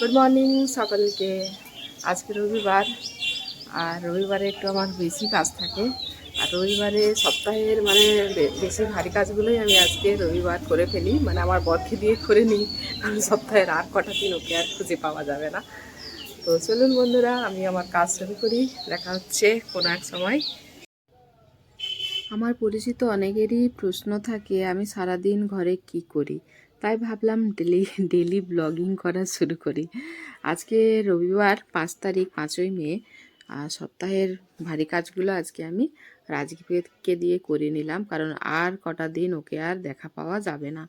Good morning সকলকে। আজকে রবিবার, আর রবিবারে একটু আমার বেশি কাজ থাকে। আর রবিবারে সপ্তাহের মানে বেশি ভারী কাজগুলোই আমি আজকে রবিবার করে ফেলি। মানে আমার বরকে দিয়ে করে নিই। আমি সপ্তাহের আর কটা দিন ওকে আর খুঁজে পাওয়া যাবে না। তো চলুন বন্ধুরা, আমি আমার কাজ শুরু করি। দেখা হচ্ছে কোনো এক সময়। আমার পরিচিত অনেকেরই প্রশ্ন থাকে, আমি সারাদিন ঘরে কি করি? তাই ভাবলাম ডেলি ডেলি ব্লগিং করা শুরু করি। আজকে রবিবার, পাঁচ তারিখ, পাঁচই মে। সপ্তাহের ভারী কাজগুলো আজকে আমি রাজদীপকে দিয়ে করে নিলাম, কারণ আর কটা দিন ওকে আর দেখা পাওয়া যাবে না।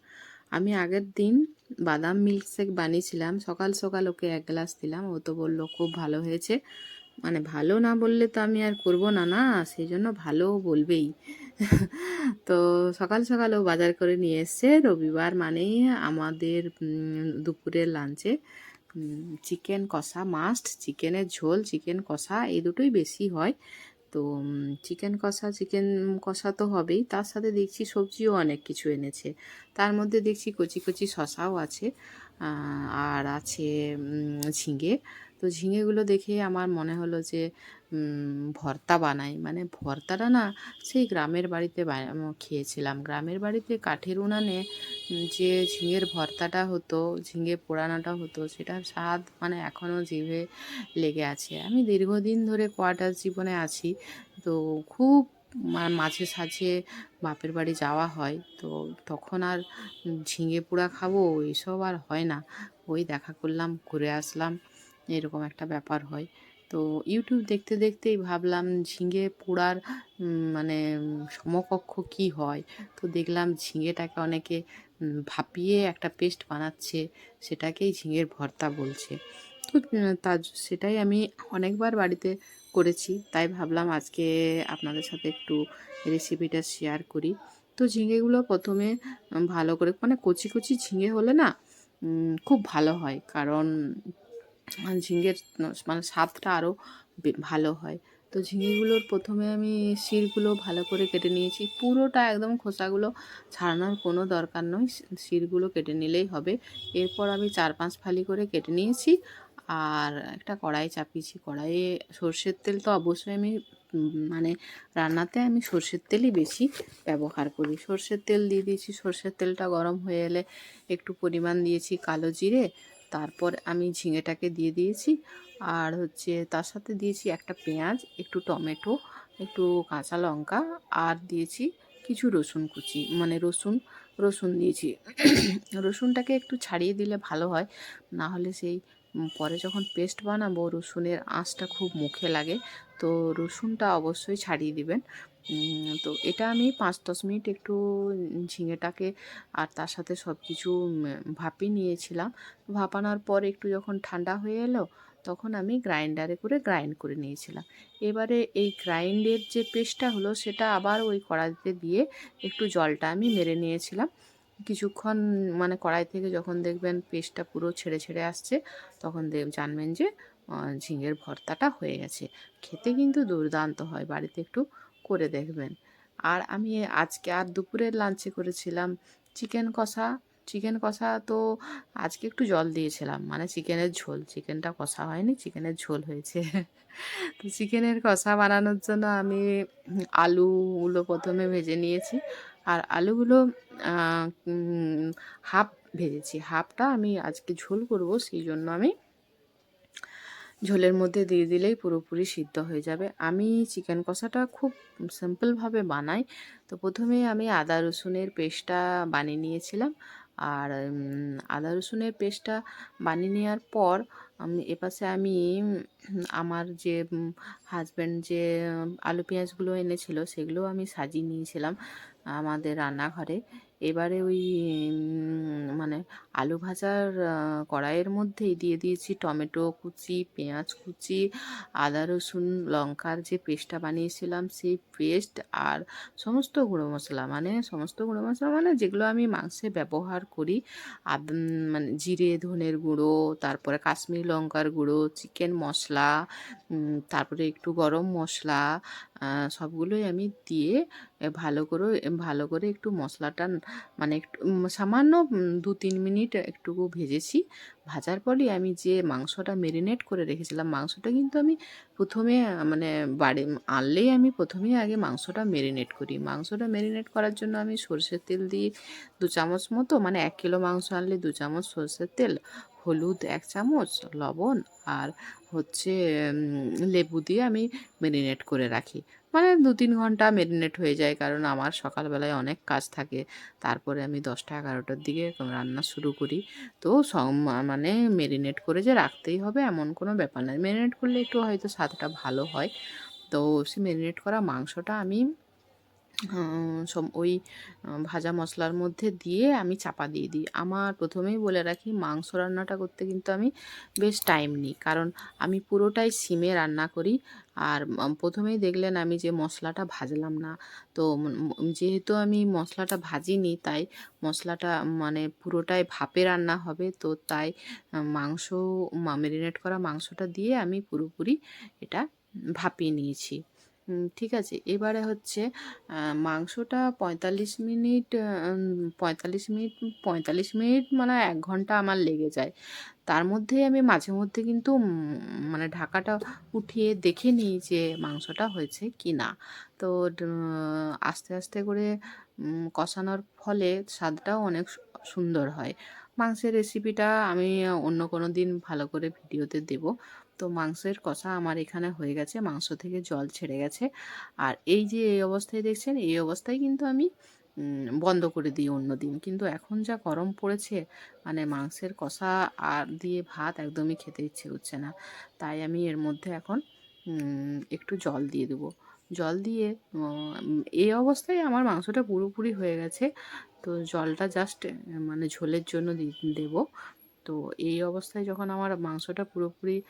আমি আগের দিন বাদাম মিল্কশেক বানিয়েছিলাম, সকাল সকাল ওকে এক গ্লাস দিলাম। ও তো বলল, খুব ভালো হয়েছে। মানে ভালো না বললে তো আমি আর করব না না? সেই জন্য ভালো বলবেই। তো সকাল সকাল ও বাজার করে নিয়ে এসছে। রবিবার মানেই আমাদের দুপুরের লাঞ্চে চিকেন কষা মাস্ট চিকেনের ঝোল, চিকেন কষা, এই দুটোই বেশি হয়। তো চিকেন কষা চিকেন কষা তো হবেই। তার সাথে দেখছি সবজিও অনেক কিছু এনেছে। তার মধ্যে দেখছি কচি কচি শশাও আছে আর আছে ঝিঙে। তো ঝিঙেগুলো দেখে আমার মনে হলো যে ভর্তা বানাই। মানে ভর্তাটা না সেই গ্রামের বাড়িতে খেয়েছিলাম। গ্রামের বাড়িতে কাঠের উনানে যে ঝিঙের ভর্তাটা হতো, ঝিঙে পোড়ানোটা হতো, সেটার স্বাদ মানে এখনও জিভে লেগে আছে। আমি দীর্ঘদিন ধরে কোয়ার্টার জীবনে আছি, তো খুব মাঝে সাঝে বাপের বাড়ি যাওয়া হয়, তো তখন আর ঝিঙে পোড়া খাব, এইসব আর হয় না। ওই দেখা করলাম, ঘুরে আসলাম। এরকম একটা ব্যাপার হয়। তো ইউটিউব দেখতে দেখতেই ভাবলাম ঝিঙে পোড়ার মানে সমকক্ষ কি হয়? তো দেখলাম ঝিঙেটাকে অনেকে ভাপিয়ে একটা পেস্ট বানাচ্ছে, সেটাকেই ঝিঙের ভর্তা বলছে। তো তার সেটাই আমি অনেকবার বাড়িতে করেছি, তাই ভাবলাম আজকে আপনাদের সাথে একটু রেসিপিটা শেয়ার করি। তো ঝিঙেগুলো প্রথমে ভালো করে মানে কচি কচি ঝিঙে হলে না খুব ভালো হয়। কারণ ঝিঙের মানে স্বাদটা আরও ভালো হয়। তো ঝিঙেগুলোর প্রথমে আমি শিরগুলো ভালো করে কেটে নিয়েছি। পুরোটা একদম খোসাগুলো ছাড়ানোর কোনো দরকার নয়। শিরগুলো কেটে নিলেই হবে। এরপর আমি চার পাঁচ ফালি করে কেটে নিয়েছি। আর একটা কড়াই চাপিয়েছি। কড়াইয়ে সর্ষের তেল তো অবশ্যই আমি মানে রান্নাতে আমি সর্ষের তেলই বেশি ব্যবহার করি। সর্ষের তেল দিয়ে দিয়েছি। সর্ষের তেলটা গরম হয়ে এলে একটু পরিমাণ দিয়েছি কালো জিরে। তারপর আমি ঝিঙেটাকে দিয়ে দিয়েছি। আর হচ্ছে তার সাথে দিয়েছি একটা পেঁয়াজ, একটু টমেটো, একটু কাঁচা লঙ্কা আর দিয়েছি কিছু রসুন কুচি। মানে রসুন রসুন দিয়েছি। রসুনটাকে একটু ছাড়িয়ে দিলে ভালো হয়। না হলে সেই পরে যখন পেস্ট বানাবো, রসুনের আঁচটা খুব মুখে লাগে, তো রসুনটা অবশ্যই ছাড়িয়ে দিবেন। তো এটা আমি পাঁচ দশ মিনিট একটু ঝিঙেটাকে আর তার সাথে সব কিছু ভাপিয়ে নিয়েছিলাম। ভাপানোর পর একটু যখন ঠান্ডা হয়ে এলো, তখন আমি গ্রাইন্ডারে করে গ্রাইন্ড করে নিয়েছিলাম। এবারে এই গ্রাইন্ডের যে পেস্টটা হলো, সেটা আবার ওই কড়াইতে দিয়ে একটু জলটা আমি মেরে নিয়েছিলাম। কিছুক্ষণ মানে কড়াই থেকে যখন দেখবেন পেস্টটা পুরো ছেড়ে ছেড়ে আসছে, তখন জানবেন যে ঝিঙের ভর্তাটা হয়ে গেছে। খেতে কিন্তু দুর্দান্ত হয়, বাড়িতে একটু করে দেখবেন। আর আমি আজকে আর দুপুরের লাঞ্চে করেছিলাম চিকেন কষা। চিকেন কষা তো আজকে একটু জল দিয়েছিলাম মানে চিকেনের ঝোল। চিকেনটা কষা হয়নি, চিকেনের ঝোল হয়েছে। তো চিকেনের কষা বানানোর জন্য আমি আলুগুলো প্রথমে ভেজে নিয়েছি। আর আলুগুলো হাফ ভেজেছি। হাফটা আমি আজকে ঝোল করব, সেই জন্য আমি ঝোলের মধ্যে দিয়ে দিলেই পুরোপুরি সিদ্ধ হয়ে যাবে। আমি চিকেন কষাটা খুব সিম্পলভাবে বানাই। তো প্রথমে আমি আদা রসুনের পেস্টটা বানিয়ে নিয়েছিলাম। আর আদা রসুনের পেস্টটা বানিয়ে নেওয়ার পর এপাশে আমি, আমার যে হাজব্যান্ড যে, আলু পেঁয়াজগুলো এনেছিল, সেগুলো আমি সাজিয়ে নিয়েছিলাম আমাদের রান্নাঘরে। এবারে ওই মানে আলু ভাজার কড়াইয়ের মধ্যেই দিয়ে দিয়েছি টমেটো কুচি, পেঁয়াজ কুচি, আদা, রসুন, লঙ্কার যে পেস্টটা বানিয়েছিলাম সেই পেস্ট আর সমস্ত গুঁড়ো মশলা মানে সমস্ত গুঁড়ো মশলা মানে যেগুলো আমি মাংসে ব্যবহার করি মানে জিরে, ধনের গুঁড়ো, তারপরে কাশ্মীরি লঙ্কার গুঁড়ো, চিকেন মশলা তারপরে একটু গরম মশলা সবগুলোই আমি দিয়ে ভালো করে ভালো করে একটু মশলাটা মানে একটু সামান্য দু তিন মিনিট একটু ভেজেছি। ভাজার পরই আমি যে মাংসটা মেরিনেট করে রেখেছিলাম, মাংসটা কিন্তু আমি প্রথমে মানে বাড়ি, আনলেই আমি প্রথমেই আগে মাংসটা মেরিনেট করি। মাংসটা মেরিনেট করার জন্য আমি সর্ষের তেল দিই দু চামচ মতো মানে এক কিলো মাংস আনলে দু চামচ সর্ষের তেল হলুদ এক চামচ, লবণ আর হচ্ছে লেবু দিয়ে আমি মেরিনেট করে রাখি। মানে দু তিন ঘণ্টা মেরিনেট হয়ে যায় কারণ আমার সকালবেলায় অনেক কাজ থাকে। তারপরে আমি দশটা এগারোটার দিকে রান্না শুরু করি। তো মানে মেরিনেট করে যে রাখতেই হবে এমন কোনো ব্যাপার নয় মেরিনেট করলে একটু হয়তো স্বাদটা ভালো হয়। তো সে মেরিনেট করা মাংসটা আমি ওই ভাজা মশলার মধ্যে দিয়ে আমি চাপা দিয়ে দিই। আমার প্রথমেই বলে রাখি, মাংস রান্নাটা করতে কিন্তু আমি বেশ টাইম নিই। কারণ আমি পুরোটাই সিমে রান্না করি আর প্রথমেই দেখলেন আমি যে মশলাটা ভাজলাম না। তো যেহেতু আমি মশলাটা ভাজিনি, তাই মশলাটা মানে পুরোটাই ভাপে রান্না হবে, তো তাই মাংস ম্যারিনেট করা মাংসটা দিয়ে আমি পুরোপুরি এটা ভাপিয়ে নিয়েছি। ঠিক আছে। এবারে হচ্ছে মাংসটা পঁয়তাল্লিশ মিনিট পঁয়তাল্লিশ মিনিট পঁয়তাল্লিশ মিনিট মানে এক ঘণ্টা আমার লেগে যায়। তার মধ্যে আমি মাঝে মধ্যে কিন্তু মানে ঢাকাটা উঠিয়ে দেখে নিই যে মাংসটা হয়েছে কি না তো আস্তে আস্তে করে কষানোর ফলে স্বাদটাও অনেক সুন্দর হয়। মাংসের রেসিপিটা আমি অন্য কোনো দিন ভালো করে ভিডিওতে দেব। তো মাংসের কষা আমার এখানে হয়ে গেছে, মাংস থেকে জল ছেড়ে গেছে। আর এই যে এই অবস্থায় দেখছেন, এই অবস্থায় কিন্তু আমি বন্ধ করে দিই অন্য দিন কিন্তু এখন যা গরম পড়েছে মানে মাংসের কষা আর দিয়ে ভাত একদমই খেতে ইচ্ছে করছে না। তাই আমি এর মধ্যে এখন একটু জল দিয়ে দেবো। জল দিয়ে এই অবস্থায় আমার মাংসটা পুরোপুরি হয়ে গেছে। তো জলটা জাস্ট মানে ঝোলের জন্য দেবো। তো এই অবস্থায় যখন আমার মাংসটা পুরোপুরি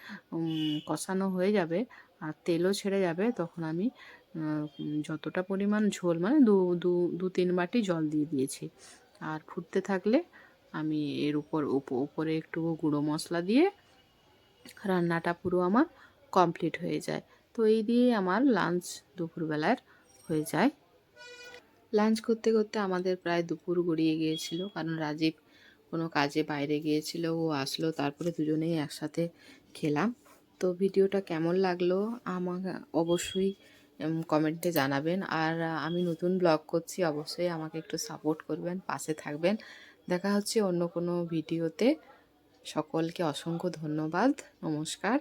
কষানো হয়ে যাবে আর তেলও ছেড়ে যাবে, তখন আমি যতটা পরিমাণ ঝোল মানে দু দু দু, তিন বাটি জল দিয়ে দিয়েছি। আর ফুটতে থাকলে আমি এর উপর উপ- উপরে একটু গুঁড়ো মশলা দিয়ে রান্নাটা পুরো আমার কমপ্লিট হয়ে যায়। তো এই দিয়ে আমার লাঞ্চ দুপুরবেলার হয়ে যায়। লাঞ্চ করতে করতে আমাদের প্রায় দুপুর গড়িয়ে গিয়েছিল, কারণ রাজীব কোনো কাজে বাইরে গিয়েছিল, ও আসলো, তারপরে দুজনেই একসাথে খেলাম। তো ভিডিওটা কেমন লাগল আমাকে অবশ্যই কমেন্টে জানাবেন। আর আমি নতুন ব্লগ করছি, অবশ্যই আমাকে একটু সাপোর্ট করবেন, পাশে থাকবেন। দেখা হচ্ছে অন্য কোনো ভিডিওতে। সকলকে অসংখ্য ধন্যবাদ। নমস্কার।